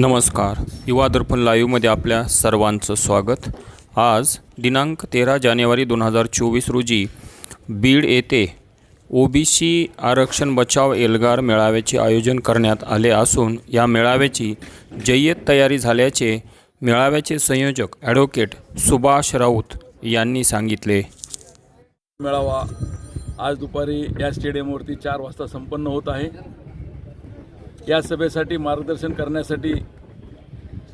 नमस्कार. युवा दर्पण लाईव्हमध्ये आपल्या सर्वांचं स्वागत. आज दिनांक तेरा जानेवारी दोन हजार चोवीस रोजी बीड येथे ओबीसी आरक्षण बचाव एल्गार मेळाव्याचे आयोजन करण्यात आले असून या मेळाव्याची जय्यत तयारी झाल्याचे मेळाव्याचे संयोजक ॲडव्होकेट सुभाष राऊत यांनी सांगितले. मेळावा आज दुपारी या स्टेडियमवरती चार वाजता संपन्न होत आहे. या सभेसाठी मार्गदर्शन करण्यासाठी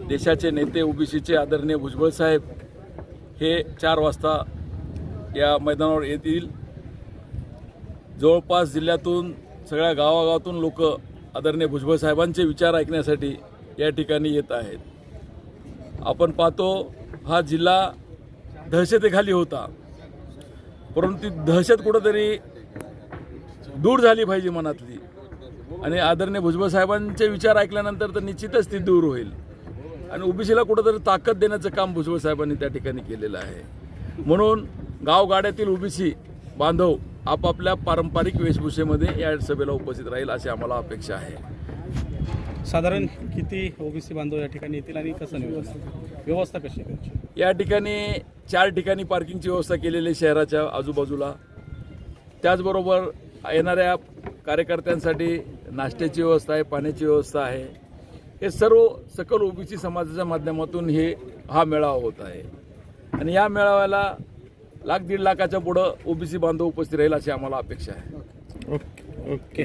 देशाचे नेते ओबीसीचे आदरणीय भुजबळ साहेब हे चार वाजता या मैदानावर येतील. जवळपास जिल्ह्यातून सगळ्या गावागावातून लोक आदरणीय भुजबळ साहेबांचे विचार ऐकण्यासाठी या ठिकाणी येत आहेत. आपण पाहतो हा जिल्हा दहशतेखाली होता. परंतु ती दहशत कुठंतरी दूर झाली पाहिजे मनातली. आणि आदरणीय भुजबळ साहेबांचे विचार ऐकल्यानंतर तर निश्चितच ती दूर होईल. आणि ओबीसीला कुठंतरी ताकद देण्याचं काम भुजबळ साहेबांनी त्या ठिकाणी केलेलं आहे. म्हणून गावगाड्यातील ओबीसी बांधव आपापल्या पारंपरिक वेशभूषेमध्ये या सभेला उपस्थित राहील अशी आम्हाला अपेक्षा आहे. साधारण किती ओबीसी बांधव या ठिकाणी येतील आणि कसं व्यवस्था कशी या ठिकाणी चार ठिकाणी पार्किंगची व्यवस्था केलेली आहे शहराच्या आजूबाजूला. त्याचबरोबर येणाऱ्या कार्यकर्त्यांसाठी नाश्त्याची व्यवस्था आहे पाण्याची व्यवस्था आहे. हे सर्व सकल ओबीसी समाजाच्या माध्यमातून हे हा मेळावा होत आहे. आणि या मेळाव्याला लाख दीड लाखाच्या पुढं ओबीसी बांधव उपस्थित राहील अशी आम्हाला अपेक्षा आहे. ओके. ओके.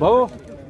भाऊ?